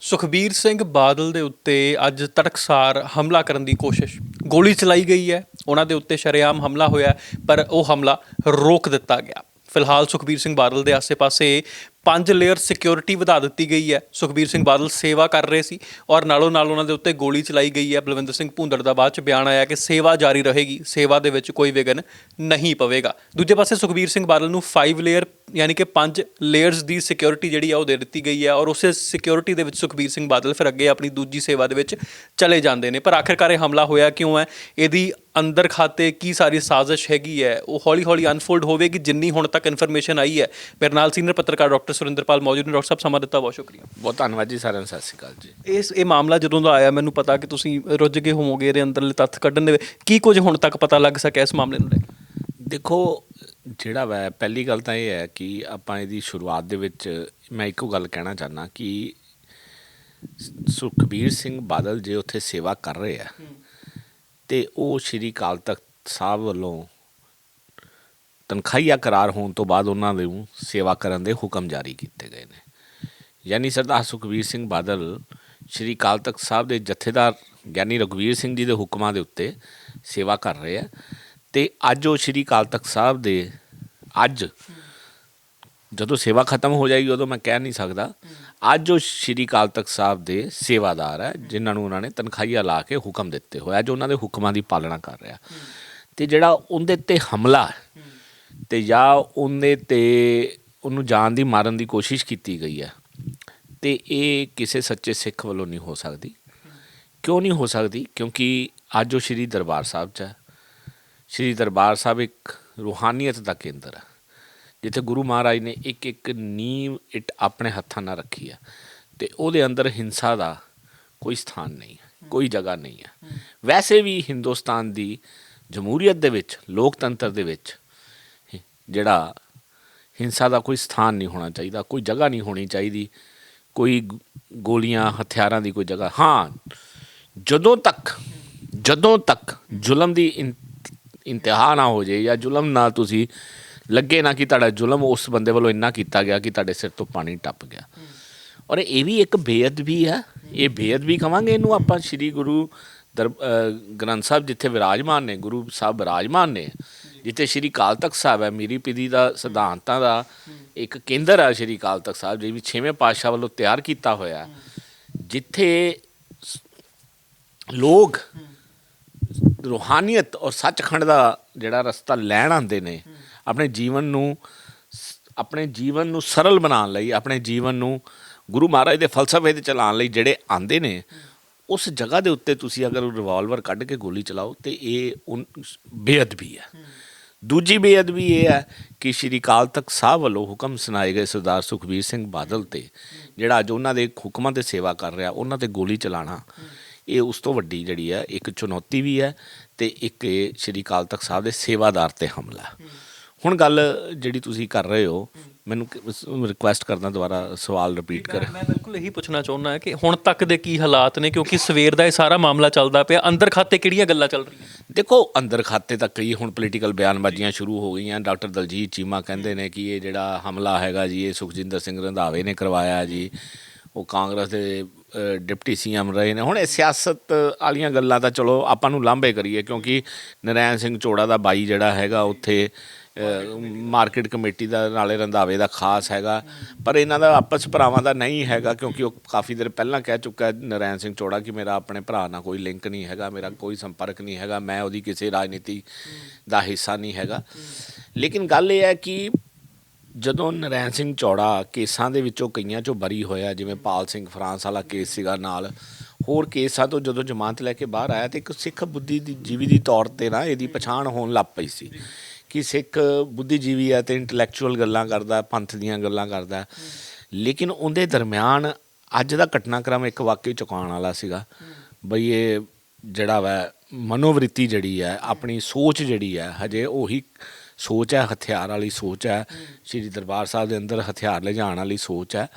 ਸੁਖਬੀਰ ਸਿੰਘ ਬਾਦਲ ਦੇ ਉੱਤੇ ਅੱਜ ਤੜਕਸਾਰ ਹਮਲਾ ਕਰਨ ਦੀ ਕੋਸ਼ਿਸ਼। ਗੋਲੀ ਚਲਾਈ ਗਈ ਹੈ। ਉਹਨਾਂ ਦੇ ਉੱਤੇ ਸ਼ਰੇਆਮ ਹਮਲਾ ਹੋਇਆ ਪਰ ਉਹ ਹਮਲਾ ਰੋਕ ਦਿੱਤਾ ਗਿਆ। ਫਿਲਹਾਲ ਸੁਖਬੀਰ ਸਿੰਘ ਬਾਦਲ ਦੇ ਆਸੇ-ਪਾਸੇ ਪੰਜ ਲੇਅਰ ਸਿਕਿਉਰਿਟੀ ਵਧਾ ਦਿੱਤੀ ਗਈ ਹੈ। ਸੁਖਬੀਰ ਸਿੰਘ ਬਾਦਲ ਸੇਵਾ ਕਰ ਰਹੇ ਸੀ ਔਰ ਨਾਲੋਂ ਨਾਲ ਉਹਨਾਂ ਦੇ ਉੱਤੇ ਗੋਲੀ ਚਲਾਈ ਗਈ ਹੈ। ਬਲਵਿੰਦਰ ਸਿੰਘ ਭੁੰਦੜ ਦਾ ਬਾਅਦ ਚ ਬਿਆਨ ਆਇਆ ਕਿ ਸੇਵਾ ਜਾਰੀ ਰਹੇਗੀ। ਸੇਵਾ ਦੇ ਵਿੱਚ ਕੋਈ ਵਿਘਨ ਨਹੀਂ ਪਵੇਗਾ। ਦੂਜੇ ਪਾਸੇ ਸੁਖਬੀਰ ਸਿੰਘ ਬਾਦਲ ਨੂੰ 5 ਲੇਅਰ ਯਾਨੀ ਕਿ ਪੰਜ ਲੇਅਰਸ ਦੀ ਸਿਕਿਉਰਿਟੀ ਜਿਹੜੀ ਆ ਉਹ ਦੇ ਦਿੱਤੀ ਗਈ ਹੈ ਔਰ ਉਸੇ ਸਿਕਿਉਰਿਟੀ ਦੇ ਵਿੱਚ ਸੁਖਬੀਰ ਸਿੰਘ ਬਾਦਲ ਫਿਰ ਅੱਗੇ ਆਪਣੀ ਦੂਜੀ ਸੇਵਾ ਦੇ ਵਿੱਚ ਚਲੇ ਜਾਂਦੇ ਨੇ। ਪਰ ਆਖਿਰਕਾਰ ਇਹ ਹਮਲਾ ਹੋਇਆ ਕਿਉਂ ਹੈ? ਇਹਦੀ ਅੰਦਰ ਖਾਤੇ ਕੀ ਸਾਰੀ ਸਾਜ਼ਿਸ਼ ਹੈਗੀ ਹੈ ਉਹ ਹੌਲੀ ਹੌਲੀ ਅਨਫੋਲਡ ਹੋਵੇਗੀ ਜਿੰਨੀ ਹੁਣ ਤੱਕ ਇਨਫੋਰਮੇਸ਼ਨ ਆਈ ਹੈ। ਮੇਰੇ ਨਾਲ ਸੀਨੀਅਰ ਪੱਤਰਕਾਰ ਡਾਕਟਰ ਸੁਰਿੰਦਰਪਾਲ ਮੌਜੂਦ ਨੇ ਡਾਕਟਰ ਸਾਹਿਬ ਸਮਾਂ ਦਿੱਤਾ ਬਹੁਤ ਸ਼ੁਕਰੀਆ। ਬਹੁਤ ਧੰਨਵਾਦ ਜੀ ਸਾਰਿਆਂ ਨੂੰ ਸਤਿ ਸ਼੍ਰੀ ਅਕਾਲ ਜੀ। ਇਸ ਇਹ ਮਾਮਲਾ ਜਦੋਂ ਦਾ ਆਇਆ ਮੈਨੂੰ ਪਤਾ ਕਿ ਤੁਸੀਂ ਰੁੱਝ ਗਏ ਹੋਵੋਗੇ ਇਹਦੇ ਅੰਦਰਲੇ ਤੱਥ ਕੱਢਣ ਦੇ। ਕੀ ਕੁਝ ਹੁਣ ਤੱਕ ਪਤਾ ਲੱਗ ਸਕਿਆ ਇਸ ਮਾਮਲੇ ਨੂੰ ਲੈ ਕੇ? ਦੇਖੋ ਜਿਹੜਾ ਵੈ ਪਹਿਲੀ ਗੱਲ ਤਾਂ ਇਹ ਹੈ ਕਿ ਆਪਾਂ ਇਹਦੀ ਸ਼ੁਰੂਆਤ ਦੇ ਵਿੱਚ ਮੈਂ ਇੱਕੋ ਗੱਲ ਕਹਿਣਾ ਚਾਹਨਾ ਕਿ ਸੁਖਬੀਰ ਸਿੰਘ ਬਾਦਲ ਜੇ ਉੱਥੇ ਸੇਵਾ ਕਰ ਰਹੇ ਆ ਤੇ ਉਹ ਸ਼੍ਰੀ ਅਕਾਲ ਤਖਤ ਸਾਹਿਬ ਵੱਲੋਂ ਤਨਖਾਹੀਆ ਕਰਾਰ ਹੋਣ ਤੋਂ ਬਾਅਦ ਉਹਨਾਂ ਦੇ ਨੂੰ ਸੇਵਾ ਕਰਨ ਦੇ ਹੁਕਮ ਜਾਰੀ ਕੀਤੇ ਗਏ ਨੇ। ਯਾਨੀ ਸਰਦਾਰ ਸੁਖਬੀਰ ਸਿੰਘ ਬਾਦਲ ਸ਼੍ਰੀ ਅਕਾਲ ਤਖਤ ਸਾਹਿਬ ਦੇ ਜਥੇਦਾਰ ਗਿਆਨੀ ਰਘਵੀਰ ਸਿੰਘ ਜੀ ਦੇ ਹੁਕਮਾਂ ਦੇ ਉੱਤੇ ਸੇਵਾ ਕਰ ਰਹੇ ਆ ਤੇ ਅੱਜ ਉਹ ਸ਼੍ਰੀ ਅਕਾਲ ਤਖਤ ਸਾਹਿਬ ਦੇ ਅੱਜ ਜਦੋਂ ਸੇਵਾ ਖਤਮ ਹੋ ਜਾਏਗੀ ਉਦੋਂ ਮੈਂ ਕਹਿ ਨਹੀਂ ਸਕਦਾ। ਅੱਜ ਉਹ ਸ਼੍ਰੀ ਅਕਾਲ ਤਖਤ ਸਾਹਿਬ ਦੇ ਸੇਵਾਦਾਰ ਹੈ ਜਿਨ੍ਹਾਂ ਨੂੰ ਉਹਨਾਂ ਨੇ ਤਨਖਾਹੀਆ ਲਾ ਕੇ ਹੁਕਮ ਦਿੱਤੇ ਹੋਇਆ ਜੋ ਉਹਨਾਂ ਦੇ ਹੁਕਮਾਂ ਦੀ ਪਾਲਣਾ ਕਰ ਰਿਹਾ। ਤੇ ਜਿਹੜਾ ਉਹਦੇ ਤੇ ਹਮਲਾ ਹੈ, ਤੇ ਜਾਂ ਉਹਦੇ ਤੇ ਉਹਨੂੰ ਜਾਨ ਦੀ ਮਾਰਨ ਦੀ ਕੋਸ਼ਿਸ਼ ਕੀਤੀ ਗਈ ਹੈ ਤੇ ਇਹ ਕਿਸੇ ਸੱਚੇ ਸਿੱਖ ਵੱਲੋਂ ਨਹੀਂ ਹੋ ਸਕਦੀ। ਕਿਉਂ ਨਹੀਂ ਹੋ ਸਕਦੀ? ਕਿਉਂਕਿ ਅੱਜ ਉਹ ਸ਼੍ਰੀ ਦਰਬਾਰ ਸਾਹਿਬ 'ਚ ਹੈ। ਸ਼੍ਰੀ ਦਰਬਾਰ ਸਾਹਿਬ ਇੱਕ ਰੂਹਾਨੀਅਤ ਦਾ ਕੇਂਦਰ ਹੈ। ਜਿੱਥੇ ਗੁਰੂ ਮਹਾਰਾਜ ਨੇ ਇੱਕ ਇੱਕ ਨੀਂਹ ਇੱਟ ਆਪਣੇ ਹੱਥਾਂ ਨਾਲ ਰੱਖੀ ਹੈ ਤੇ ਉਹਦੇ ਅੰਦਰ ਹਿੰਸਾ ਦਾ ਕੋਈ ਸਥਾਨ ਨਹੀਂ ਹੈ। ਕੋਈ ਜਗ੍ਹਾ ਨਹੀਂ ਹੈ। ਵੈਸੇ ਵੀ ਹਿੰਦੁਸਤਾਨ ਦੀ ਜਮਹੂਰੀਅਤ ਦੇ ਵਿੱਚ ਲੋਕਤੰਤਰ ਦੇ ਵਿੱਚ ਜਿਹੜਾ ਹਿੰਸਾ ਦਾ ਕੋਈ ਸਥਾਨ ਨਹੀਂ ਹੋਣਾ ਚਾਹੀਦਾ ਕੋਈ ਜਗ੍ਹਾ ਨਹੀਂ ਹੋਣੀ ਚਾਹੀਦੀ ਕੋਈ ਗੋਲੀਆਂ ਹਥਿਆਰਾਂ ਦੀ ਕੋਈ ਜਗ੍ਹਾ। ਹਾਂ ਜਦੋਂ ਤੱਕ ਜਦੋਂ ਤੱਕ ਜ਼ੁਲਮ ਦੀ ਇੰਤਹਾ ਨਾ ਹੋ ਜਾਏ ਜਾਂ ਜ਼ੁਲਮ ਨਾਲ ਤੁਸੀਂ ਲੱਗੇ ਨਾ ਕਿ ਤੁਹਾਡਾ ਜ਼ੁਲਮ ਉਸ ਬੰਦੇ ਵੱਲੋਂ ਇੰਨਾ ਕੀਤਾ ਗਿਆ ਕਿ ਤੁਹਾਡੇ ਸਿਰ ਤੋਂ ਪਾਣੀ ਟੱਪ ਗਿਆ। ਔਰ ਇਹ ਵੀ ਇੱਕ ਬੇਅਦਬੀ ਹੈ। ਇਹ ਬੇਅਦਬੀ ਕਵਾਂਗੇ ਇਹਨੂੰ ਆਪਾਂ ਸ੍ਰੀ ਗੁਰੂ ਦਰ ਗ੍ਰੰਥ ਸਾਹਿਬ ਜਿੱਥੇ ਵਿਰਾਜਮਾਨ ਨੇ, ਗੁਰੂ ਸਾਹਿਬ ਵਿਰਾਜਮਾਨ ਨੇ, ਜਿੱਥੇ ਸ੍ਰੀ ਅਕਾਲ ਤਖਤ ਸਾਹਿਬ ਹੈ, ਮੀਰੀ ਪੀਰੀ ਦਾ, ਸਿਧਾਂਤਾਂ ਦਾ ਇੱਕ ਕੇਂਦਰ ਹੈ ਸ੍ਰੀ ਅਕਾਲ ਤਖਤ ਸਾਹਿਬ, ਜਿਹੜੀ ਛੇਵੇਂ ਪਾਤਸ਼ਾਹ ਵੱਲੋਂ ਤਿਆਰ ਕੀਤਾ ਹੋਇਆ ਜਿੱਥੇ ਲੋਕ ਰੂਹਾਨੀਅਤ ਔਰ ਸੱਚਖੰਡ ਦਾ ਜਿਹੜਾ ਰਸਤਾ ਲੈਣ ਆਉਂਦੇ ਨੇ ਆਪਣੇ ਜੀਵਨ ਨੂੰ ਸ- ਆਪਣੇ ਜੀਵਨ ਨੂੰ ਸਰਲ ਬਣਾਉਣ ਲਈ, ਆਪਣੇ ਜੀਵਨ ਨੂੰ ਗੁਰੂ ਮਹਾਰਾਜ ਦੇ ਫਲਸਫੇ ਤੇ ਚਲਾਉਣ ਲਈ ਜਿਹੜੇ ਆਉਂਦੇ ਨੇ, ਉਸ ਜਗ੍ਹਾ ਦੇ ਉੱਤੇ ਤੁਸੀਂ ਅਗਰ ਰਿਵਾਲਵਰ ਕੱਢ ਕੇ ਗੋਲੀ ਚਲਾਓ ਤੇ ਇਹ ਉਨ- ਬੇਅਦਬੀ ਹੈ। ਦੂਜੀ ਬੇਅਦਬੀ ਇਹ ਹੈ ਕਿ ਸ਼੍ਰੀ ਅਕਾਲ ਤਖਤ ਸਾਹਿਬ ਵੱਲੋਂ ਹੁਕਮ ਸੁਣਾਏ ਗਏ ਸਰਦਾਰ ਸੁਖਬੀਰ ਸਿੰਘ ਬਾਦਲ ਤੇ, ਜਿਹੜਾ ਅੱਜ ਉਹਨਾਂ ਦੇ ਹੁਕਮਾਂ ਤੇ ਸੇਵਾ ਕਰ ਰਿਹਾ, ਉਹਨਾਂ ਤੇ ਗੋਲੀ ਚਲਾਣਾ, ਇਹ ਉਸ ਤੋਂ ਵੱਡੀ ਜਿਹੜੀ ਹੈ, ਇੱਕ ਚੁਣੌਤੀ ਵੀ ਹੈ ਤੇ ਇੱਕ ਇਹ ਸ਼੍ਰੀ ਅਕਾਲ ਤਖਤ ਸਾਹਿਬ ਦੇ ਸੇਵਾਦਾਰ ਤੇ ਹਮਲਾ ਹੁਣ ਗੱਲ ਜਿਹੜੀ ਤੁਸੀਂ ਕਰ ਰਹੇ ਹੋ ਮੈਨੂੰ ਰਿਕੁਐਸਟ ਕਰਦਾ ਦੁਬਾਰਾ ਸਵਾਲ ਰਿਪੀਟ ਕਰ। ਮੈਂ ਬਿਲਕੁਲ ਇਹੀ ਪੁੱਛਣਾ ਚਾਹੁੰਦਾ ਹਾਂ ਕਿ ਹੁਣ ਤੱਕ ਦੇ ਕੀ ਹਾਲਾਤ ਨੇ ਕਿਉਂਕਿ ਸਵੇਰ ਦਾ ਇਹ ਸਾਰਾ ਮਾਮਲਾ ਚੱਲਦਾ ਪਿਆ। ਅੰਦਰ ਖਾਤੇ ਕਿਹੜੀਆਂ ਗੱਲਾਂ ਚੱਲ ਰਹੀਆਂ? ਦੇਖੋ ਅੰਦਰ ਖਾਤੇ ਤੱਕ ਕਈ ਹੁਣ ਪੋਲੀਟੀਕਲ ਬਿਆਨਬਾਜ਼ੀਆਂ ਸ਼ੁਰੂ ਹੋ ਗਈਆਂ। ਡਾਕਟਰ ਦਲਜੀਤ ਚੀਮਾ ਕਹਿੰਦੇ ਨੇ ਕਿ ਇਹ ਜਿਹੜਾ ਹਮਲਾ ਹੈਗਾ ਜੀ ਇਹ ਸੁਖਜਿੰਦਰ ਸਿੰਘ ਰੰਧਾਵੇ ਨੇ ਕਰਵਾਇਆ ਜੀ। ਉਹ ਕਾਂਗਰਸ ਦੇ ਡਿਪਟੀ ਸੀਐਮ ਰਹੇ ਨੇ। ਹੁਣ ਇਹ ਸਿਆਸਤ ਵਾਲੀਆਂ ਗੱਲਾਂ ਤਾਂ ਚਲੋ ਆਪਾਂ ਨੂੰ ਲਾਂਭੇ ਕਰੀਏ ਕਿਉਂਕਿ ਨਰੈਣ ਸਿੰਘ ਚੋੜਾ ਦਾ ਬਾਈ ਜਿਹੜਾ ਹੈਗਾ ਉੱਥੇ ਮਾਰਕੀਟ ਕਮੇਟੀ ਦਾ ਨਾਲੇ ਰੰਧਾਵੇ ਦਾ ਖਾਸ ਹੈਗਾ। ਪਰ ਇਹਨਾਂ ਦਾ ਆਪਸ ਭਰਾਵਾਂ ਦਾ ਨਹੀਂ ਹੈਗਾ, ਕਿਉਂਕਿ ਉਹ ਕਾਫੀ ਦੇਰ ਪਹਿਲਾਂ ਕਹਿ ਚੁੱਕਾ ਹੈ ਨਰੈਣ ਸਿੰਘ ਚੋੜਾ ਕਿ ਮੇਰਾ ਆਪਣੇ ਭਰਾ ਨਾਲ ਕੋਈ ਲਿੰਕ ਨਹੀਂ ਹੈਗਾ, ਮੇਰਾ ਕੋਈ ਸੰਪਰਕ ਨਹੀਂ ਹੈਗਾ, ਮੈਂ ਉਹਦੀ ਕਿਸੇ ਰਾਜਨੀਤੀ ਦਾ ਹਿੱਸਾ ਨਹੀਂ ਹੈਗਾ। ਲੇਕਿਨ ਗੱਲ ਇਹ ਹੈ ਕਿ ਜਦੋਂ ਨਰੈਣ ਸਿੰਘ ਚੌੜਾ ਕੇਸਾਂ ਦੇ ਵਿੱਚੋਂ ਕਈਆਂ ਚੋਂ ਬਰੀ ਹੋਇਆ, ਜਿਵੇਂ ਪਾਲ ਸਿੰਘ ਫਰਾਂਸ ਵਾਲਾ ਕੇਸ ਸੀਗਾ ਨਾਲ, ਹੋਰ ਕੇਸਾਂ ਤੋਂ ਜਦੋਂ ਜ਼ਮਾਨਤ ਲੈ ਕੇ ਬਾਹਰ ਆਇਆ ਤੇ ਇੱਕ ਸਿੱਖ ਬੁੱਧੀ ਦੀ ਜੀਵੀ ਦੀ ਤੌਰ ਤੇ ਨਾ ਇਹਦੀ ਪਛਾਣ ਹੋਣ ਲੱਗ ਪਈ ਸੀ। ਕਿ ਸਿੱਖ ਬੁੱਧੀਜੀਵੀ ਹੈ ਤੇ ਇੰਟੈਲੈਕਚੁਅਲ ਗੱਲਾਂ ਕਰਦਾ, ਪੰਥ ਦੀਆਂ ਗੱਲਾਂ ਕਰਦਾ। ਲੇਕਿਨ ਉਹਦੇ ਦਰਮਿਆਨ ਅੱਜ ਦਾ ਘਟਨਾਕ੍ਰਮ ਇੱਕ ਵਾਕਈ ਚੁਕਾਉਣ ਵਾਲਾ ਸੀਗਾ। ਬਈ ਇਹ ਜਿਹੜਾ ਵਾ, ਮਨੋਵ੍ਰਿੱਤੀ ਜਿਹੜੀ ਹੈ ਆਪਣੀ ਸੋਚ ਜਿਹੜੀ ਹੈ ਹਜੇ ਉਹੀ ਸੋਚ ਹੈ ਹਥਿਆਰ ਵਾਲੀ ਸੋਚ ਹੈ ਸ਼੍ਰੀ ਦਰਬਾਰ ਸਾਹਿਬ ਦੇ ਅੰਦਰ ਹਥਿਆਰ ਲਿਜਾਣ ਵਾਲੀ ਸੋਚ ਹੈ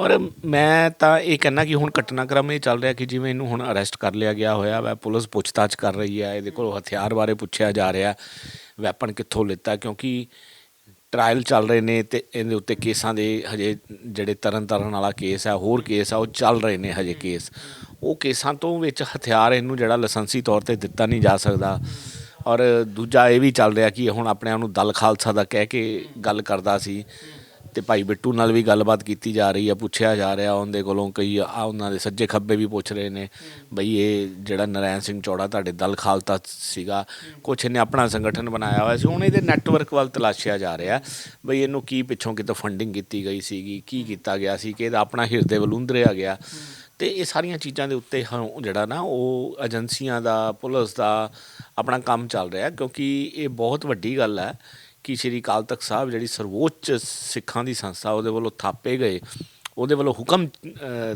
ਔਰ ਮੈਂ ਤਾਂ ਇਹ ਕਹਿਣਾ ਕਿ ਹੁਣ ਘਟਨਾਕ੍ਰਮ ਇਹ ਚੱਲ ਰਿਹਾ ਕਿ ਜਿਵੇਂ ਇਹਨੂੰ ਹੁਣ ਅਰੈਸਟ ਕਰ ਲਿਆ ਗਿਆ ਹੋਇਆ ਵਾ, ਪੁਲਿਸ ਪੁੱਛਤਾਛ ਕਰ ਰਹੀ ਹੈ ਇਹਦੇ ਕੋਲ ਹਥਿਆਰ ਬਾਰੇ ਪੁੱਛਿਆ ਜਾ ਰਿਹਾ। ਵੈਪਨ ਕਿੱਥੋਂ ਲਿੱਤਾ? ਕਿਉਂਕਿ ਟ੍ਰਾਇਲ ਚੱਲ ਰਹੇ ਨੇ ਤੇ ਇਹਦੇ ਉੱਤੇ ਕੇਸਾਂ ਦੇ ਹਜੇ ਜਿਹੜੇ ਤਰਨ ਤਾਰਨ ਵਾਲਾ ਕੇਸ ਹੈ ਹੋਰ ਕੇਸ ਆ ਉਹ ਚੱਲ ਰਹੇ ਨੇ ਹਜੇ ਕੇਸ। ਉਹ ਕੇਸਾਂ ਤੋਂ ਵਿੱਚ ਹਥਿਆਰ ਇਹਨੂੰ ਜਿਹੜਾ ਲਾਇਸੈਂਸੀ ਤੌਰ ਤੇ ਦਿੱਤਾ ਨਹੀਂ ਜਾ ਸਕਦਾ। ਔਰ ਦੂਜਾ ਇਹ ਵੀ ਚੱਲ ਰਿਹਾ ਕਿ ਹੁਣ ਆਪਣੇ ਆਪ ਨੂੰ ਦਲ ਖਾਲਸਾ ਦਾ ਕਹਿ ਕੇ ਗੱਲ ਕਰਦਾ ਸੀ ਤੇ ਭਾਈ ਬਿੱਟੂ ਨਾਲ ਵੀ ਗੱਲਬਾਤ ਕੀਤੀ ਜਾ ਰਹੀ ਹੈ ਪੁੱਛਿਆ ਜਾ ਰਿਹਾ ਉਹਦੇ ਕੋਲੋਂ ਕਈ ਆ ਉਹਨਾਂ ਦੇ ਸੱਜੇ ਖੱਬੇ ਵੀ ਪੁੱਛ ਰਹੇ ਨੇ, ਬਈ ਇਹ ਜਿਹੜਾ ਨਰੈਣ ਸਿੰਘ ਚੌੜਾ ਤੁਹਾਡੇ ਦਲ ਖਾਲਤਾ ਸੀਗਾ, ਕੁਛ ਇਹਨੇ ਆਪਣਾ ਸੰਗਠਨ ਬਣਾਇਆ ਹੋਇਆ ਸੀ, ਹੁਣ ਇਹਦੇ ਨੈਟਵਰਕ ਵੱਲ ਤਲਾਸ਼ਿਆ ਜਾ ਰਿਹਾ, ਬਈ ਇਹਨੂੰ ਕੀ ਪਿੱਛੋਂ ਕਿਤੇ ਫੰਡਿੰਗ ਕੀਤੀ ਗਈ ਸੀਗੀ, ਕੀ ਕੀਤਾ ਗਿਆ ਸੀ, ਕਿ ਇਹਦਾ ਆਪਣਾ ਹਿਰਦੇ ਵੱਲ ਗਿਆ, ਤੇ ਇਹ ਸਾਰੀਆਂ ਚੀਜ਼ਾਂ ਦੇ ਉੱਤੇ ਹੁਣ ਜਿਹੜਾ ਨਾ ਉਹ ਏਜੰਸੀਆਂ ਦਾ, ਪੁਲਿਸ ਦਾ ਆਪਣਾ ਕੰਮ ਚੱਲ ਰਿਹਾ, ਕਿਉਂਕਿ ਇਹ ਬਹੁਤ ਵੱਡੀ ਗੱਲ ਹੈ ਕਿ ਸ਼੍ਰੀ ਅਕਾਲ ਤਖਤ ਸਾਹਿਬ ਜਿਹੜੀ ਸਰਵੋੱਚ ਸਿੱਖਾਂ ਦੀ ਸੰਸਥਾ ਉਹਦੇ ਵੱਲੋਂ ਥਾਪੇ ਗਏ। ਉਹਦੇ ਵੱਲੋਂ ਹੁਕਮ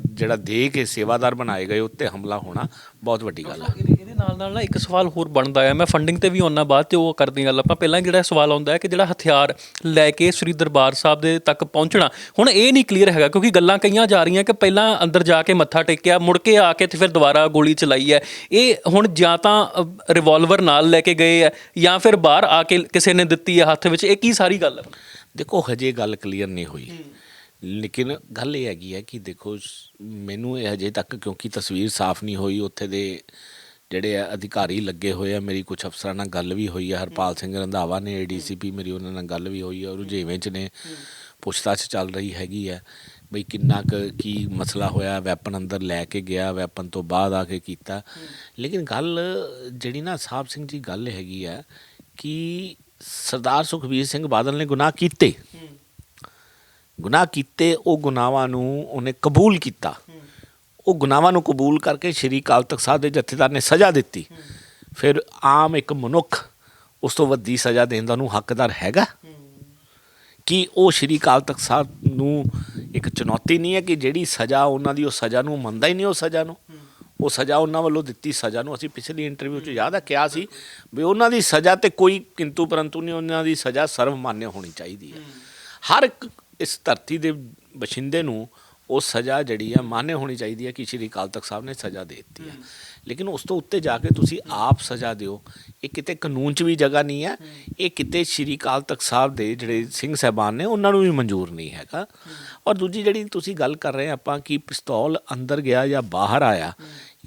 ਜਿਹੜਾ ਦੇ ਕੇ ਸੇਵਾਦਾਰ ਬਣਾਏ ਗਏ ਉੱਤੇ ਹਮਲਾ ਹੋਣਾ ਬਹੁਤ ਵੱਡੀ ਗੱਲ ਹੈ। ਇਹਦੇ ਇਹਦੇ ਨਾਲ ਨਾਲ ਨਾ ਇੱਕ ਸਵਾਲ ਹੋਰ ਬਣਦਾ ਹੈ ਮੈਂ ਫੰਡਿੰਗ ਤੇ ਵੀ ਆਉਣਾ ਬਾਅਦ ਤੇ ਉਹ ਕਰਦੀ ਗੱਲ। ਆਪਾਂ ਪਹਿਲਾਂ ਜਿਹੜਾ ਸਵਾਲ ਆਉਂਦਾ ਹੈ ਕਿ ਜਿਹੜਾ ਹਥਿਆਰ ਲੈ ਕੇ ਸ੍ਰੀ ਦਰਬਾਰ ਸਾਹਿਬ ਦੇ ਤੱਕ ਪਹੁੰਚਣਾ ਹੁਣ ਇਹ ਨਹੀਂ ਕਲੀਅਰ ਹੈਗਾ ਕਿਉਂਕਿ ਗੱਲਾਂ ਕਈਆਂ ਜਾ ਰਹੀਆਂ ਕਿ ਪਹਿਲਾਂ ਅੰਦਰ ਜਾ ਕੇ ਮੱਥਾ ਟੇਕਿਆ ਮੁੜ ਕੇ ਆ ਕੇ ਤੇ ਫਿਰ ਦੁਬਾਰਾ ਗੋਲੀ ਚਲਾਈ ਹੈ। ਇਹ ਹੁਣ ਜਾਂ ਤਾਂ ਰਿਵਾਲਵਰ ਨਾਲ ਲੈ ਕੇ ਗਏ ਹੈ ਜਾਂ ਫਿਰ ਬਾਹਰ ਆ ਕੇ ਕਿਸੇ ਨੇ ਦਿੱਤੀ ਹੈ ਹੱਥ ਵਿੱਚ। ਇਹ ਕੀ ਸਾਰੀ ਗੱਲ ਹੈ? ਦੇਖੋ ਹਜੇ ਗੱਲ ਕਲੀਅਰ ਨਹੀਂ ਹੋਈ। ਲੇਕਿਨ ਗੱਲ ਇਹ ਹੈਗੀ ਹੈ ਕਿ ਦੇਖੋ ਮੈਨੂੰ ਇਹ ਹਜੇ ਤੱਕ ਕਿਉਂਕਿ ਤਸਵੀਰ ਸਾਫ਼ ਨਹੀਂ ਹੋਈ, ਉੱਥੇ ਦੇ ਜਿਹੜੇ ਆ ਅਧਿਕਾਰੀ ਲੱਗੇ ਹੋਏ ਆ, ਮੇਰੀ ਕੁਝ ਅਫਸਰਾਂ ਨਾਲ ਗੱਲ ਵੀ ਹੋਈ ਹੈ ਹਰਪਾਲ ਸਿੰਘ ਰੰਧਾਵਾ ਨੇ ਏਡੀਸੀਪੀ ਮੇਰੀ ਉਹਨਾਂ ਨਾਲ ਗੱਲ ਵੀ ਹੋਈ ਹੈ ਰੁਝੇਵੇਂ ਚ ਨੇ, ਪੁੱਛਤਾਛ ਚੱਲ ਰਹੀ ਹੈਗੀ ਹੈ ਬਈ ਕਿੰਨਾ ਕੁ ਕੀ ਮਸਲਾ ਹੋਇਆ, ਵੈਪਨ ਅੰਦਰ ਲੈ ਕੇ ਗਿਆ, ਵੈਪਨ ਤੋਂ ਬਾਅਦ ਆ ਕੇ ਕੀਤਾ। ਲੇਕਿਨ ਗੱਲ ਜਿਹੜੀ ਨਾ ਸਾਹਿਬ ਸਿੰਘ ਜੀ ਗੱਲ ਹੈਗੀ ਹੈ ਕਿ ਸਰਦਾਰ ਸੁਖਬੀਰ ਸਿੰਘ ਬਾਦਲ ਨੇ ਗੁਨਾਹ ਕੀਤੇ। ਗੁਨਾਹ ਕੀਤੇ, ਉਹ ਗੁਨਾਹਾਂ ਨੂੰ ਉਹਨੇ ਕਬੂਲ ਕੀਤਾ। ਉਹ ਗੁਨਾਹਾਂ ਨੂੰ ਕਬੂਲ ਕਰਕੇ ਸ਼੍ਰੀ ਕਾਲ ਤਖਤ ਸਾਹਿਬ ਦੇ ਜਥੇਦਾਰ ਨੇ ਸਜ਼ਾ ਦਿੱਤੀ। ਫਿਰ ਆਮ ਇੱਕ ਮਨੁੱਖ ਉਸ ਤੋਂ ਵੱਡੀ ਸਜ਼ਾ ਦੇਣ ਦਾ ਉਹਨੂੰ ਹੱਕਦਾਰ ਹੈਗਾ। ਕਿ ਉਹ ਸ਼੍ਰੀ ਕਾਲ ਤਖਤ ਸਾਹਿਬ ਨੂੰ ਇੱਕ ਚੁਣੌਤੀ ਨਹੀਂ ਹੈ ਕਿ ਜਿਹੜੀ ਸਜ਼ਾ ਉਹਨਾਂ ਦੀ, ਉਹ ਸਜ਼ਾ ਨੂੰ ਮੰਨਦਾ ਹੀ ਨਹੀਂ ਉਹ ਸਜ਼ਾ ਨੂੰ? ਉਹ ਸਜ਼ਾ ਉਹਨਾਂ ਵੱਲੋਂ ਦਿੱਤੀ ਸਜ਼ਾ ਨੂੰ। ਅਸੀਂ ਪਿਛਲੀ ਇੰਟਰਵਿਊ 'ਚ ਯਾਦ ਆ, ਕਿਹਾ ਸੀ ਵੀ ਉਹਨਾਂ ਦੀ ਸਜ਼ਾ ਤੇ ਕੋਈ ਕਿੰਤੂ ਪਰੰਤੂ ਨਹੀਂ, ਉਹਨਾਂ ਦੀ ਸਜ਼ਾ ਸਰਵਮਾਨਯ ਹੋਣੀ ਚਾਹੀਦੀ ਹੈ। ਹਰ ਇੱਕ ਇਸ ਧਰਤੀ ਦੇ ਬਸ਼ਿੰਦੇ ਨੂੰ ਉਹ ਸਜ਼ਾ ਜਿਹੜੀ ਆ ਮਾਨੇ ਹੋਣੀ ਚਾਹੀਦੀ ਹੈ ਕਿ ਸ਼੍ਰੀ ਅਕਾਲ ਤਖਤ ਸਾਹਿਬ ਨੇ ਸਜ਼ਾ ਦੇ ਦਿੱਤੀ ਹੈ ਲੇਕਿਨ ਉਸ ਤੋਂ ਉੱਤੇ ਜਾ ਕੇ ਤੁਸੀਂ ਆਪ ਸਜ਼ਾ ਦਿਓ। ਇਹ ਕਿਤੇ ਕਾਨੂੰਨ 'ਚ ਵੀ ਜਗ੍ਹਾ ਨਹੀਂ ਹੈ ਇਹ ਕਿਤੇ ਸ਼੍ਰੀ ਅਕਾਲ ਤਖਤ ਸਾਹਿਬ ਦੇ ਜਿਹੜੇ ਸਿੰਘ ਸਹਿਬਾਨ ਨੇ ਉਹਨਾਂ ਨੂੰ ਵੀ ਮਨਜ਼ੂਰ ਨਹੀਂ ਹੈਗਾ। ਔਰ ਦੂਜੀ ਜਿਹੜੀ ਤੁਸੀਂ ਗੱਲ ਕਰ ਰਹੇ ਆਪਾਂ ਕਿ ਪਿਸਤੌਲ ਅੰਦਰ ਗਿਆ ਜਾਂ ਬਾਹਰ ਆਇਆ,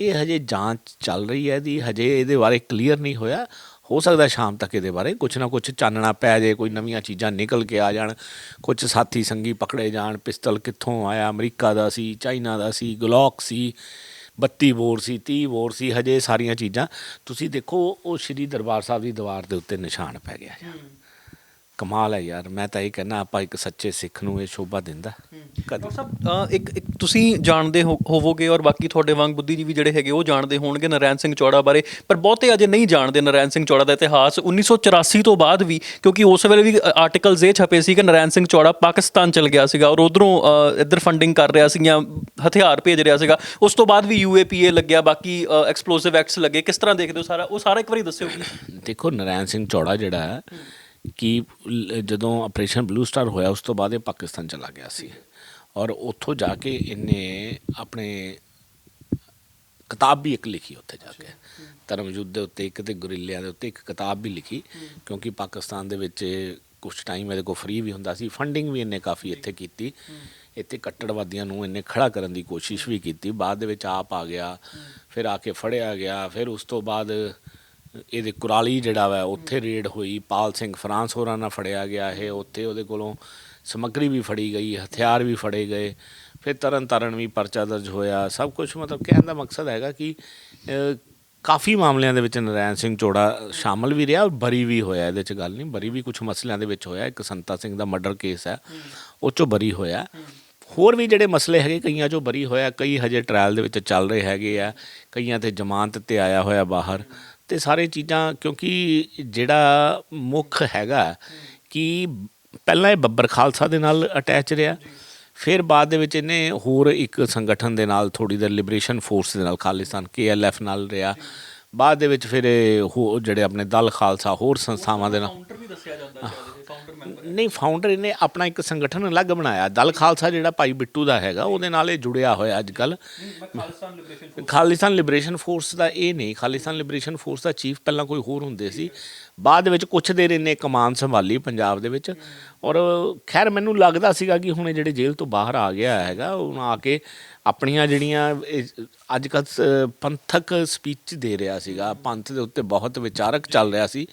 ਇਹ ਹਜੇ ਜਾਂਚ ਚੱਲ ਰਹੀ ਹੈ ਦੀ ਹਜੇ ਇਹਦੇ ਬਾਰੇ ਕਲੀਅਰ ਨਹੀਂ ਹੋਇਆ। ਹੋ ਸਕਦਾ ਸ਼ਾਮ ਤੱਕ ਇਹਦੇ ਬਾਰੇ। ਕੁਝ ਨਾ ਕੁਝ ਚਾਨਣਾ ਪੈ ਜਾਏ ਕੋਈ ਨਵੀਆਂ ਚੀਜ਼ਾਂ ਨਿਕਲ ਕੇ ਆ ਜਾਣ। ਕੁਝ ਸਾਥੀ ਸੰਗੀ ਪਕੜੇ ਜਾਣ, ਪਿਸਤਲ ਕਿੱਥੋਂ ਆਇਆ? ਅਮਰੀਕਾ ਦਾ ਸੀ, ਚਾਈਨਾ ਦਾ ਸੀ, ਗਲੌਕ ਸੀ 32 ਬੋਰ ਸੀ 30 ਬੋਰ ਸੀ, ਹਜੇ ਸਾਰੀਆਂ ਚੀਜ਼ਾਂ। ਤੁਸੀਂ ਦੇਖੋ, ਉਹ ਸ਼੍ਰੀ ਦਰਬਾਰ ਸਾਹਿਬ ਦੀ ਦੀਵਾਰ ਦੇ ਉੱਤੇ ਨਿਸ਼ਾਨ ਪੈ ਗਿਆ। ਜੀ ਕਮਾਲ ਹੈ ਯਾਰ ਮੈਂ ਤਾਂ ਇਹ ਕਹਿੰਦਾ ਆਪਾਂ ਇੱਕ ਸੱਚੇ ਸਿੱਖ ਨੂੰ ਇਹ ਸ਼ੋਭਾ ਦਿੰਦਾ ਕਦੇ। ਅ, ਇੱਕ ਇੱਕ ਤੁਸੀਂ ਜਾਣਦੇ ਹੋ- ਹੋਵੋਗੇ ਔਰ ਬਾਕੀ ਤੁਹਾਡੇ ਵਾਂਗ ਬੁੱਧੀਜੀਵੀ ਜਿਹੜੇ ਹੈਗੇ ਉਹ ਜਾਣਦੇ ਹੋਣਗੇ ਨਰੈਣ ਸਿੰਘ ਚੌੜਾ ਬਾਰੇ ਪਰ ਬਹੁਤੇ ਅਜੇ ਨਹੀਂ ਜਾਣਦੇ ਨਰੈਣ ਸਿੰਘ ਚੌੜਾ ਦਾ ਇਤਿਹਾਸ। 1984 ਤੋਂ ਬਾਅਦ ਵੀ ਕਿਉਂਕਿ ਉਸ ਵੇਲੇ ਵੀ ਆਰਟੀਕਲਸ ਇਹ ਛਪੇ ਸੀ ਕਿ ਨਰੈਣ ਸਿੰਘ ਚੌੜਾ ਪਾਕਿਸਤਾਨ ਚਲ ਗਿਆ ਸੀਗਾ ਔਰ ਉਧਰੋਂ ਇੱਧਰ ਫੰਡਿੰਗ ਕਰ ਰਿਹਾ ਸੀ ਜਾਂ ਹਥਿਆਰ ਭੇਜ ਰਿਹਾ ਸੀਗਾ। ਉਸ ਤੋਂ ਬਾਅਦ ਵੀ ਯੂਏਪੀਏ ਲੱਗਿਆ ਬਾਕੀ ਐਕਸਪਲੋਸਿਵ ਐਕਟਸ ਲੱਗੇ। ਕਿਸ ਤਰ੍ਹਾਂ ਦੇਖਦੇ ਹੋ ਸਾਰਾ ਉਹ ਸਾਰਾ ਇੱਕ ਵਾਰੀ ਦੱਸਿਓ। please। ਦੇਖੋ ਨਰਾਇਣ ਸਿੰਘ ਚੌੜਾ ਜਿਹੜਾ ਹੈ। ਕਿ ਜਦੋਂ ਆਪਰੇਸ਼ਨ ਬਲੂ ਸਟਾਰ ਹੋਇਆ, ਉਸ ਤੋਂ ਬਾਅਦ ਇਹ ਪਾਕਿਸਤਾਨ ਚਲਾ ਗਿਆ ਸੀ। ਔਰ ਉੱਥੋਂ ਜਾ ਕੇ ਇਹਨੇ ਆਪਣੇ ਕਿਤਾਬ ਵੀ ਇੱਕ ਲਿਖੀ ਉੱਥੇ ਜਾ ਕੇ। ਧਰਮ ਯੁੱਧ ਦੇ ਉੱਤੇ ਇੱਕ ਤੇ ਗੁਰਿੱਲਿਆਂ ਦੇ ਉੱਤੇ ਇੱਕ ਕਿਤਾਬ ਵੀ ਲਿਖੀ, ਕਿਉਂਕਿ ਪਾਕਿਸਤਾਨ ਦੇ ਵਿੱਚ ਕੁਝ ਟਾਈਮ ਇਹਦੇ ਕੋਲ ਫ੍ਰੀ ਵੀ ਹੁੰਦਾ ਸੀ। ਫੰਡਿੰਗ ਵੀ ਇਹਨੇ ਕਾਫੀ ਇੱਥੇ ਕੀਤੀ। ਇੱਥੇ ਕੱਟੜਵਾਦੀਆਂ ਨੂੰ ਇਹਨੇ ਖੜਾ ਕਰਨ ਦੀ ਕੋਸ਼ਿਸ਼ ਵੀ ਕੀਤੀ। ਬਾਅਦ ਦੇ ਵਿੱਚ ਆਪ ਆ ਗਿਆ, ਫਿਰ ਆ ਕੇ ਫੜਿਆ ਗਿਆ, ਫਿਰ ਉਸ ਤੋਂ ਬਾਅਦ ਇਹਦੇ ਕੁਰਾਲੀ ਜਿਹੜਾ ਵਾ, ਉੱਥੇ ਰੇਡ ਹੋਈ। ਪਾਲ ਸਿੰਘ ਫਰਾਂਸ ਹੋਰਾਂ ਨਾਲ ਫੜਿਆ ਗਿਆ ਇਹ। ਉੱਥੇ ਉਹਦੇ ਕੋਲੋਂ ਸਮੱਗਰੀ ਵੀ ਫੜੀ ਗਈ, ਹਥਿਆਰ ਵੀ ਫੜੇ ਗਏ। ਫਿਰ ਤਰਨ ਤਾਰਨ ਵੀ ਪਰਚਾ ਦਰਜ ਹੋਇਆ। ਸਭ ਕੁਝ ਮਤਲਬ ਕਹਿਣ ਦਾ ਮਕਸਦ ਹੈਗਾ ਕਿ ਕਾਫੀ ਮਾਮਲਿਆਂ ਦੇ ਵਿੱਚ ਨਰਾਇਣ ਸਿੰਘ ਚੋੜਾ ਸ਼ਾਮਲ ਵੀ ਰਿਹਾ ਔਰ ਬਰੀ ਵੀ ਹੋਇਆ। ਇਹਦੇ ਚ ਗੱਲ ਨਹੀਂ, ਬਰੀ ਵੀ ਕੁਝ ਮਸਲਿਆਂ ਦੇ ਵਿੱਚ ਹੋਇਆ। ਇੱਕ ਸੰਤਾ ਸਿੰਘ ਦਾ ਮਰਡਰ ਕੇਸ ਹੈ, ਉਹ ਚੋਂ ਬਰੀ ਹੋਇਆ। ਹੋਰ ਵੀ ਜਿਹੜੇ ਮਸਲੇ ਹੈਗੇ, ਕਈਆਂ ਚੋਂ ਬਰੀ ਹੋਇਆ। ਕਈ ਹਜੇ ਟ੍ਰਾਇਲ ਦੇ ਵਿੱਚ ਚੱਲ ਰਹੇ ਹੈਗੇ ਆ। ਕਈਆਂ ਤੇ ਜ਼ਮਾਨਤ ਤੇ ਆਇਆ ਹੋਇਆ ਬਾਹਰ। ਤੇ ਸਾਰੇ ਚੀਜ਼ਾਂ, ਕਿਉਂਕਿ ਜਿਹੜਾ ਮੁੱਖ ਹੈਗਾ ਕਿ ਪਹਿਲਾਂ ਇਹ ਬੱਬਰ ਖਾਲਸਾ ਦੇ ਨਾਲ ਅਟੈਚ ਰਿਹਾ, ਫਿਰ ਬਾਅਦ ਦੇ ਵਿੱਚ ਇਹਨੇ ਹੋਰ ਇੱਕ ਸੰਗਠਨ ਦੇ ਨਾਲ ਥੋੜੀ ਦੇਰ ਲਿਬਰੇਸ਼ਨ ਫੋਰਸ ਦੇ ਨਾਲ, ਖਾਲਿਸਤਾਨ ਕੇਐਲਐਫ ਨਾਲ ਰਿਹਾ। ਬਾਅਦ ਦੇ ਵਿੱਚ ਫਿਰ ਇਹ ਹੋ, ਜਿਹੜੇ ਆਪਣੇ ਦਲ ਖਾਲਸਾ, ਹੋਰ ਸੰਸਥਾਵਾਂ ਦੇ ਨਾਲ ਕਾਊਂਟਰ ਵੀ ਦੱਸਿਆ ਜਾਂਦਾ ਫਾਊਂਡਰ ਮੈਂਬਰ ਨਹੀਂ ਫਾਊਂਡਰ ਇਹਨੇ ਆਪਣਾ ਇੱਕ ਸੰਗਠਨ ਅਲੱਗ ਬਣਾਇਆ। ਦਲ ਖਾਲਸਾ ਜਿਹੜਾ ਭਾਈ ਬਿੱਟੂ ਦਾ ਹੈਗਾ ਉਹਦੇ ਨਾਲ ਇਹ ਜੁੜਿਆ ਹੋਇਆ ਅੱਜ ਕੱਲ ਖਾਲਿਸਤਾਨ ਲਿਬਰੇਸ਼ਨ ਫੋਰਸ ਦਾ ਇਹ ਨਹੀਂ ਖਾਲਿਸਤਾਨ ਲਿਬਰੇਸ਼ਨ ਫੋਰਸ ਦਾ ਚੀਫ ਪਹਿਲਾਂ ਕੋਈ ਹੋਰ ਹੁੰਦੇ ਸੀ। ਬਾਅਦ ਵਿੱਚ ਕੁਛ ਦੇਰ ਇਹਨੇ ਕਮਾਨ ਸੰਭਾਲੀ ਪੰਜਾਬ ਦੇ ਵਿੱਚ। ਔਰ ਖੈਰ ਮੈਨੂੰ ਲੱਗਦਾ ਸੀਗਾ ਕਿ ਹੁਣ ਇਹ ਜਿਹੜੇ ਜੇਲ੍ਹ ਤੋਂ ਬਾਹਰ ਆ ਗਿਆ ਹੈਗਾ ਉਹ ਆ ਕੇ ਆਪਣੀਆਂ ਜਿਹੜੀਆਂ ਅੱਜ ਕੱਲ੍ਹ ਪੰਥਕ ਸਪੀਚ ਦੇ ਰਿਹਾ ਸੀਗਾ। ਪੰਥ ਦੇ ਉੱਤੇ ਬਹੁਤ ਵਿਚਾਰਕ ਚੱਲ ਰਿਹਾ ਸੀ।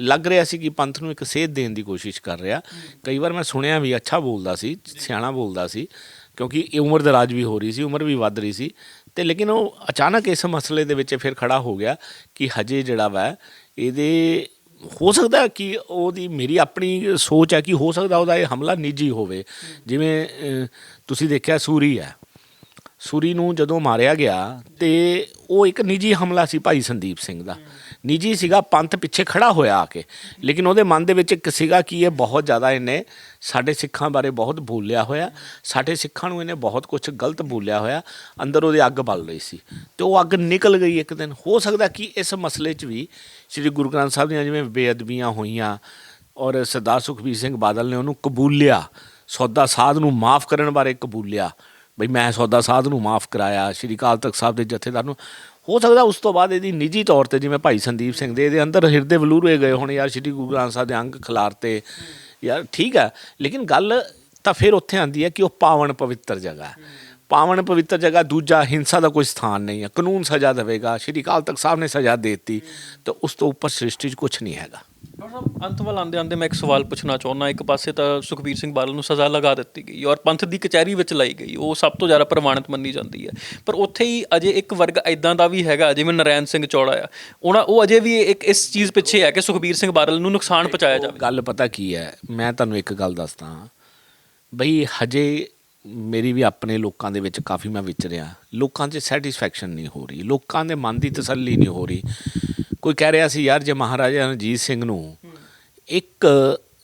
ਲੱਗ ਰਿਹਾ ਸੀ ਕਿ ਪੰਥ ਨੂੰ ਇੱਕ ਸੇਧ ਦੇਣ ਦੀ ਕੋਸ਼ਿਸ਼ ਕਰ ਰਿਹਾ। ਕਈ ਵਾਰ ਮੈਂ ਸੁਣਿਆ ਵੀ ਅੱਛਾ ਬੋਲਦਾ ਸੀ, ਸਿਆਣਾ ਬੋਲਦਾ ਸੀ, ਕਿਉਂਕਿ ਇਹ ਉਮਰ ਦਰਾਜ ਵੀ ਹੋ ਰਹੀ ਸੀ, ਉਮਰ ਵੀ ਵੱਧ ਰਹੀ ਸੀ। ਤੇ ਲੇਕਿਨ ਉਹ ਅਚਾਨਕ ਇਸ ਮਸਲੇ ਦੇ ਵਿੱਚ ਫਿਰ ਖੜਾ ਹੋ ਗਿਆ ਕਿ ਹਜੇ ਜਿਹੜਾ ਵਾ, ਇਹਦੇ ਹੋ ਸਕਦਾ ਕਿ ਉਹਦੀ ਮੇਰੀ ਆਪਣੀ ਸੋਚ ਹੈ ਕਿ ਹੋ ਸਕਦਾ ਉਹਦਾ ਇਹ ਹਮਲਾ ਨਿੱਜੀ ਹੋਵੇ। ਜਿਵੇਂ ਤੁਸੀਂ ਦੇਖਿਆ ਸੂਰੀ ਹੈ। ਸੂਰੀ ਨੂੰ ਜਦੋਂ ਮਾਰਿਆ ਗਿਆ ਤੇ ਉਹ ਇੱਕ ਨਿੱਜੀ ਹਮਲਾ ਸੀ ਭਾਈ ਸੰਦੀਪ ਸਿੰਘ ਦਾ। ਨਿੱਜੀ ਸੀਗਾ, ਪੰਥ ਪਿੱਛੇ ਖੜਾ ਹੋਇਆ ਆ ਕੇ। ਲੇਕਿਨ ਉਹਦੇ ਮਨ ਦੇ ਵਿੱਚ ਇੱਕ ਸੀਗਾ ਕਿ ਇਹ ਬਹੁਤ ਜ਼ਿਆਦਾ ਇਹਨੇ ਸਾਡੇ ਸਿੱਖਾਂ ਬਾਰੇ ਬਹੁਤ ਬੋਲਿਆ ਹੋਇਆ। ਸਾਡੇ ਸਿੱਖਾਂ ਨੂੰ ਇਹਨੇ ਬਹੁਤ ਕੁਝ ਗਲਤ ਬੋਲਿਆ ਹੋਇਆ। ਅੰਦਰ ਉਹਦੀ ਅੱਗ ਬਲ ਰਹੀ ਸੀ ਤੇ ਉਹ ਅੱਗ ਨਿਕਲ ਗਈ ਇੱਕ ਦਿਨ। ਹੋ ਸਕਦਾ ਕਿ ਇਸ ਮਸਲੇ 'ਚ ਵੀ ਸ੍ਰੀ ਗੁਰੂ ਗ੍ਰੰਥ ਸਾਹਿਬ ਦੀਆਂ ਜਿਵੇਂ ਬੇਅਦਬੀਆਂ ਹੋਈਆਂ ਔਰ ਸਰਦਾਰ ਸੁਖਬੀਰ ਸਿੰਘ ਬਾਦਲ ਨੇ ਉਹਨੂੰ ਕਬੂਲਿਆ, ਸੌਦਾ ਸਾਧ ਨੂੰ ਮਾਫ ਕਰਨ ਬਾਰੇ ਕਬੂਲਿਆ, ਬਈ ਮੈਂ ਸੌਦਾ ਸਾਧ ਨੂੰ ਮਾਫ ਕਰਾਇਆ, ਸ਼੍ਰੀ ਅਕਾਲ ਤਖਤ ਸਾਹਿਬ ਦੇ ਜਥੇਦਾਰ ਨੂੰ ਹੋ ਸਕਦਾ ਉਸ ਤੋਂ ਬਾਅਦ ਇਹਦੀ ਨਿੱਜੀ ਤੌਰ ਤੇ ਜਿਵੇਂ ਭਾਈ ਸੰਦੀਪ ਸਿੰਘ ਦੇ, ਇਹਦੇ ਅੰਦਰ ਹਿਰਦੇ ਵਲੂਰੇ ਗਏ ਹੋਣ, ਯਾਰ ਸ਼੍ਰੀ ਗੁਰੂ ਗ੍ਰੰਥ ਸਾਹਿਬ ਦੇ ਅੰਗ ਖਿਲਾਰਤੇ ਯਾਰ ਠੀਕ ਹੈ ਲੇਕਿਨ ਗੱਲ ਤਾਂ ਫਿਰ ਉੱਥੇ ਆਂਦੀ ਹੈ ਕਿ ਉਹ ਪਾਵਨ ਪਵਿੱਤਰ ਜਗ੍ਹਾ ਹੈ। ਪਾਵਨ ਪਵਿੱਤਰ ਜਗ੍ਹਾ ਦੂਜਾ ਹਿੰਸਾ ਦਾ ਕੋਈ ਸਥਾਨ ਨਹੀਂ ਹੈ। ਕਾਨੂੰਨ ਸਜ਼ਾ ਦੇਵੇਗਾ ਸ਼੍ਰੀ ਅਕਾਲ ਤਖਤ ਸਾਹਿਬ ਨੇ ਸਜ਼ਾ ਦੇ ਦਿੱਤੀ ਤੇ ਉਸ ਤੋਂ ਉੱਪਰ ਸ੍ਰਿਸ਼ਟੀ 'ਚ ਕੁਝ ਨਹੀਂ ਹੈਗਾ। ਡਾਕਟਰ ਸਾਹਿਬ ਅੰਤ ਵੱਲ ਆਂਦੇ ਆਂਦੇ ਮੈਂ ਇੱਕ ਸਵਾਲ ਪੁੱਛਣਾ ਚਾਹੁੰਦਾ ਇੱਕ ਪਾਸੇ ਤਾਂ ਸੁਖਬੀਰ ਸਿੰਘ ਬਾਦਲ ਨੂੰ ਸਜ਼ਾ ਲਗਾ ਦਿੱਤੀ ਗਈ ਔਰ ਪੰਥ ਦੀ ਕਚਹਿਰੀ ਵਿੱਚ ਲਾਈ ਗਈ ਉਹ ਸਭ ਤੋਂ ਜ਼ਿਆਦਾ ਪ੍ਰਮਾਣਿਤ ਮੰਨੀ ਜਾਂਦੀ ਹੈ। ਪਰ ਉੱਥੇ ਹੀ ਅਜੇ ਇੱਕ ਵਰਗ ਐਦਾਂ ਦਾ ਵੀ ਹੈਗਾ ਜਿਵੇਂ ਨਰੈਣ ਸਿੰਘ ਚੌੜਾ ਆ ਉਹਨਾਂ ਉਹ ਅਜੇ ਵੀ ਇੱਕ ਇਸ ਚੀਜ਼ ਪਿੱਛੇ ਹੈ ਕਿ ਸੁਖਬੀਰ ਸਿੰਘ ਬਾਦਲ ਨੂੰ ਨੁਕਸਾਨ ਪਹੁੰਚਾਇਆ ਜਾਵੇ। ਗੱਲ ਪਤਾ ਕੀ ਹੈ ਮੈਂ ਤੁਹਾਨੂੰ ਇੱਕ ਗੱਲ ਦੱਸਦਾ ਬਈ ਹਜੇ ਮੇਰੀ ਵੀ ਆਪਣੇ ਲੋਕਾਂ ਦੇ ਵਿੱਚ ਕਾਫੀ ਮੈਂ ਵਿਚਰਿਆ ਲੋਕਾਂ 'ਚ ਸੈਟੀਸਫੈਕਸ਼ਨ ਨਹੀਂ ਹੋ ਰਹੀ। ਲੋਕਾਂ ਦੇ ਮਨ ਦੀ ਤਸੱਲੀ ਨਹੀਂ ਹੋ ਰਹੀ। ਕੋਈ ਕਹਿ ਰਿਹਾ ਸੀ, ਯਾਰ ਜੇ ਮਹਾਰਾਜਾ ਰਣਜੀਤ ਸਿੰਘ ਨੂੰ ਇੱਕ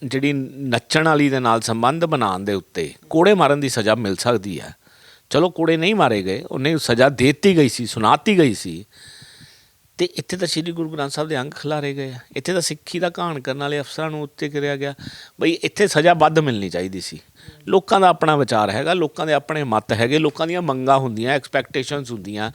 ਜਿਹੜੀ ਨੱਚਣ ਵਾਲੀ ਦੇ ਨਾਲ ਸੰਬੰਧ ਬਣਾਉਣ ਦੇ ਉੱਤੇ ਕੋੜੇ ਮਾਰਨ ਦੀ ਸਜ਼ਾ ਮਿਲ ਸਕਦੀ ਹੈ। ਚਲੋ ਕੋੜੇ ਨਹੀਂ ਮਾਰੇ ਗਏ। ਉਹਨੇ ਸਜ਼ਾ ਦੇਤੀ ਗਈ ਸੀ, ਸੁਣਾਤੀ ਗਈ ਸੀ। ਤੇ ਇੱਥੇ ਤਾਂ ਸ੍ਰੀ ਗੁਰੂ ਗ੍ਰੰਥ ਸਾਹਿਬ ਦੇ ਅੰਗ ਖਿਲਾਰੇ ਗਏ ਆ। ਇੱਥੇ ਤਾਂ ਸਿੱਖੀ ਦਾ ਕਹਾਣ ਕਰਨ ਵਾਲੇ ਅਫਸਰਾਂ ਨੂੰ ਉੱਤੇ ਕਰਿਆ ਗਿਆ। ਬਈ ਇੱਥੇ ਸਜ਼ਾ ਵੱਧ ਮਿਲਣੀ ਚਾਹੀਦੀ ਸੀ। ਲੋਕਾਂ ਦਾ ਆਪਣਾ ਵਿਚਾਰ ਹੈਗਾ, ਲੋਕਾਂ ਦੇ ਆਪਣੇ ਮਤ ਹੈਗੇ, ਲੋਕਾਂ ਦੀਆਂ ਮੰਗਾਂ ਹੁੰਦੀਆਂ ਐਕਸਪੈਕਟੇਸ਼ਨਸ ਹੁੰਦੀਆਂ।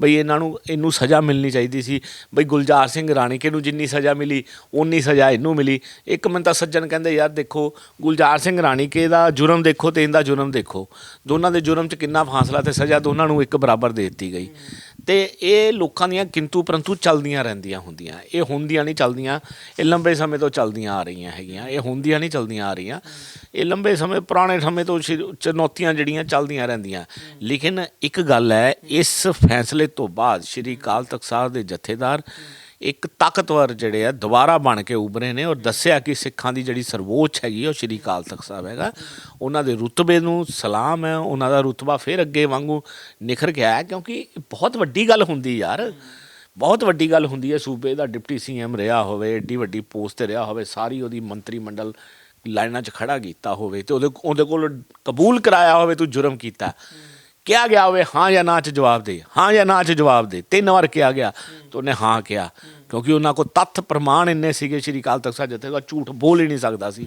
ਬਈ ਇਹਨਾਂ ਨੂੰ, ਇਹਨੂੰ ਸਜ਼ਾ ਮਿਲਣੀ ਚਾਹੀਦੀ ਸੀ। ਬਈ ਗੁਲਜ਼ਾਰ ਸਿੰਘ ਰਾਣੀਕੇ ਨੂੰ ਜਿੰਨੀ ਸਜ਼ਾ ਮਿਲੀ ਉਨੀ ਸਜ਼ਾ ਇਹਨੂੰ ਮਿਲੀ। ਇੱਕ ਮਿੰਟ ਤਾਂ ਸੱਜਣ ਕਹਿੰਦੇ, ਯਾਰ ਦੇਖੋ, ਗੁਲਜ਼ਾਰ ਸਿੰਘ ਰਾਣੀਕੇ ਦਾ ਜੁਰਮ ਦੇਖੋ ਤੇ ਇਹਦਾ ਜੁਰਮ ਦੇਖੋ। ਦੋਨਾਂ ਦੇ ਜੁਰਮ 'ਚ ਕਿੰਨਾ ਫਾਸਲਾ ਤੇ ਸਜ਼ਾ ਦੋਨਾਂ ਨੂੰ ਇੱਕ ਬਰਾਬਰ ਦੇ ਦਿੱਤੀ ਗਈ। ਤੇ ਇਹ ਲੋਕਾਂ ਦੀਆਂ ਕਿੰਤੂ ਪਰੰਤੂ ਚੱਲਦੀਆਂ ਰਹਿੰਦੀਆਂ ਹੁੰਦੀਆਂ। ਇਹ ਹੁੰਦੀਆਂ ਨਹੀਂ, ਚੱਲਦੀਆਂ, ਇਹ ਲੰਬੇ ਸਮੇਂ ਤੋਂ ਚੱਲਦੀਆਂ ਆ ਰਹੀਆਂ ਹੈਗੀਆਂ। ਇਹ ਹੁੰਦੀਆਂ ਨਹੀਂ, ਚੱਲਦੀਆਂ ਆ ਰਹੀਆਂ। ਇਹ ਲੰਬੇ ਸਮੇਂ, ਪੁਰਾਣੇ ਸਮੇਂ ਤੋਂ ਸ਼ੁਰੂ- ਚੁਣੌਤੀਆਂ ਜਿਹੜੀਆਂ ਚੱਲਦੀਆਂ ਰਹਿੰਦੀਆਂ। ਲੇਕਿਨ ਇੱਕ ਗੱਲ ਹੈ, ਇਸ ਫੈਸਲੇ ਤੋਂ ਬਾਅਦ ਸ਼੍ਰੀ ਅਕਾਲ ਤਖਤ ਸਾਹਿਬ ਦੇ ਜਥੇਦਾਰ ਇੱਕ ਤਾਕਤਵਰ ਜਿਹੜੇ ਆ ਦੁਬਾਰਾ ਬਣ ਕੇ ਉਭਰੇ ਨੇ ਔਰ ਦੱਸਿਆ ਕਿ ਸਿੱਖਾਂ ਦੀ ਜਿਹੜੀ ਸਰਵੋੱਚ ਹੈਗੀ ਉਹ ਸ਼੍ਰੀ ਅਕਾਲ ਤਖਤ ਸਾਹਿਬ ਹੈਗਾ। ਉਹਨਾਂ ਦੇ ਰੁਤਬੇ ਨੂੰ ਸਲਾਮ ਹੈ, ਉਹਨਾਂ ਦਾ ਰੁਤਬਾ ਫਿਰ ਅੱਗੇ ਵਾਂਗੂ ਨਿਖਰ ਗਿਆ ਹੈ ਕਿਉਂਕਿ ਬਹੁਤ ਵੱਡੀ ਗੱਲ ਹੁੰਦੀ ਯਾਰ। ਬਹੁਤ ਵੱਡੀ ਗੱਲ ਹੁੰਦੀ ਹੈ, ਸੂਬੇ ਦਾ ਡਿਪਟੀ ਸੀਐਮ ਰਿਹਾ ਹੋਵੇ, ਏਡੀ ਵੱਡੀ ਪੋਸਟ ਤੇ ਰਿਹਾ ਹੋਵੇ, ਸਾਰੀ ਉਹਦੀ ਮੰਤਰੀ ਮੰਡਲ ਲਾਈਨਾਂ 'ਚ ਖੜਾ ਕੀਤਾ ਹੋਵੇ ਤੇ ਉਹਦੇ ਉਹਦੇ ਕੋਲ ਕਬੂਲ ਕਰਾਇਆ ਹੋਵੇ, ਤੂੰ ਜੁਰਮ ਕੀਤਾ। ਕਿਹਾ ਗਿਆ ਹੋਵੇ, ਹਾਂ ਜਾਂ ਨਾ 'ਚ ਜਵਾਬ ਦੇ, ਹਾਂ ਜਾਂ ਨਾ 'ਚ ਜਵਾਬ ਦੇ, ਤਿੰਨ ਵਾਰ ਕਿਹਾ ਗਿਆ, ਤੇ ਉਹਨੇ ਹਾਂ ਕਿਹਾ। ਕਿਉਂਕਿ ਉਹਨਾਂ ਕੋਲ ਤੱਥ ਪ੍ਰਮਾਣ ਇੰਨੇ ਸੀਗੇ, ਸ਼੍ਰੀ ਅਕਾਲ ਤਖਤ ਸਾਹਿਬ ਜਥੇ ਦਾ ਝੂਠ ਬੋਲ ਹੀ ਨਹੀਂ ਸਕਦਾ ਸੀ।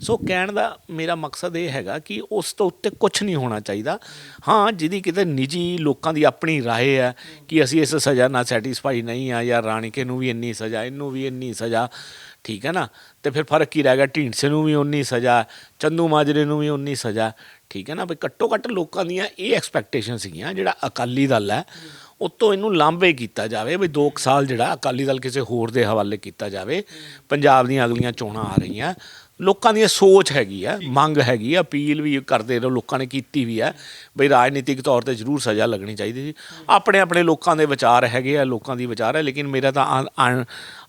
ਸੋ ਕਹਿਣ ਦਾ ਮੇਰਾ ਮਕਸਦ ਇਹ ਹੈਗਾ ਕਿ ਉਸ ਤੋਂ ਉੱਤੇ ਕੁਝ ਨਹੀਂ ਹੋਣਾ ਚਾਹੀਦਾ। ਹਾਂ, ਜਿਹਦੀ ਕਿਤੇ ਨਿੱਜੀ ਲੋਕਾਂ ਦੀ ਆਪਣੀ ਰਾਏ ਹੈ ਕਿ ਅਸੀਂ ਇਸ ਸਜ਼ਾ ਨਾਲ ਸੈਟੀਸਫਾਈ ਨਹੀਂ ਆ ਜਾਂ ਰਾਣੀਕੇ ਨੂੰ ਵੀ ਇੰਨੀ ਸਜ਼ਾ, ਇਹਨੂੰ ਵੀ ਇੰਨੀ ਸਜ਼ਾ ਠੀਕ ਹੈ ਨਾ? ਤੇ ਫਿਰ ਫ਼ਰਕ ਕੀ ਰਹਿ ਗਿਆ? ਢੀਂਡਸੇ ਨੂੰ ਵੀ ਉਨੀ ਸਜ਼ਾ, ਚੰਦੂ ਮਾਜਰੇ ਨੂੰ ਵੀ ਉਨੀ ਸਜ਼ਾ, ਠੀਕ ਹੈ ਨਾ? ਬਈ ਘੱਟੋ ਘੱਟ ਲੋਕਾਂ ਦੀਆਂ ਇਹ ਐਕਸਪੈਕਟੇਸ਼ਨ ਸੀਗੀਆਂ, ਜਿਹੜਾ ਅਕਾਲੀ ਦਲ ਹੈ, ਉਤੋਂ ਇਹਨੂੰ ਲਾਂਭੇ ਕੀਤਾ ਜਾਵੇ ਵੀ 2 ਸਾਲ ਜਿਹੜਾ ਅਕਾਲੀ ਦਲ ਕਿਸੇ ਹੋਰ ਦੇ ਹਵਾਲੇ ਕੀਤਾ ਜਾਵੇ, ਪੰਜਾਬ ਦੀਆਂ ਅਗਲੀਆਂ ਚੋਣਾਂ ਆ ਰਹੀਆਂ ਲੋਕਾਂ ਦੀ ਇਹ ਸੋਚ ਹੈਗੀ ਆ ਮੰਗ ਹੈਗੀ ਆ ਅਪੀਲ ਵੀ ਕਰਦੇ ਰਹੋ ਲੋਕਾਂ ਨੇ ਕੀਤੀ ਵੀ ਆ ਬਈ ਰਾਜਨੀਤਿਕ ਤੌਰ ਤੇ ਜ਼ਰੂਰ ਸਜ਼ਾ ਲੱਗਣੀ ਚਾਹੀਦੀ ਸੀ। ਆਪਣੇ ਆਪਣੇ ਲੋਕਾਂ ਦੇ ਵਿਚਾਰ ਹੈਗੇ ਆ ਲੋਕਾਂ ਦੀ ਵਿਚਾਰ ਹੈ ਲੇਕਿਨ ਮੇਰਾ ਤਾਂ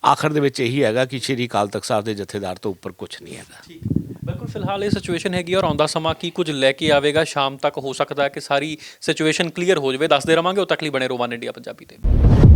ਆਖਰ ਦੇ ਵਿੱਚ ਇਹੀ ਹੈਗਾ ਕਿ ਸ਼੍ਰੀ ਅਕਾਲ ਤਖਤ ਸਾਹਿਬ ਦੇ ਜਥੇਦਾਰ ਤੋਂ ਉੱਪਰ ਕੁਝ ਨਹੀਂ ਹੈਗਾ। ਠੀਕ। ਬਿਲਕੁਲ ਫਿਲਹਾਲ ਇਹ ਸਿਚੁਏਸ਼ਨ ਹੈਗੀ ਔਰ ਆਉਂਦਾ ਸਮਾਂ ਕੀ ਕੁਝ ਲੈ ਕੇ ਆਵੇਗਾ ਸ਼ਾਮ ਤੱਕ ਹੋ ਸਕਦਾ ਹੈ ਕਿ ਸਾਰੀ ਸਿਚੁਏਸ਼ਨ ਕਲੀਅਰ ਹੋ ਜਾਵੇ। ਦੱਸਦੇ ਰਵਾਂਗੇ ਉਹ ਤੱਕ ਲਈ ਬਣੇ ਰੋਵਾਨ ਇੰਡੀਆ ਪੰਜਾਬੀ ਤੇ।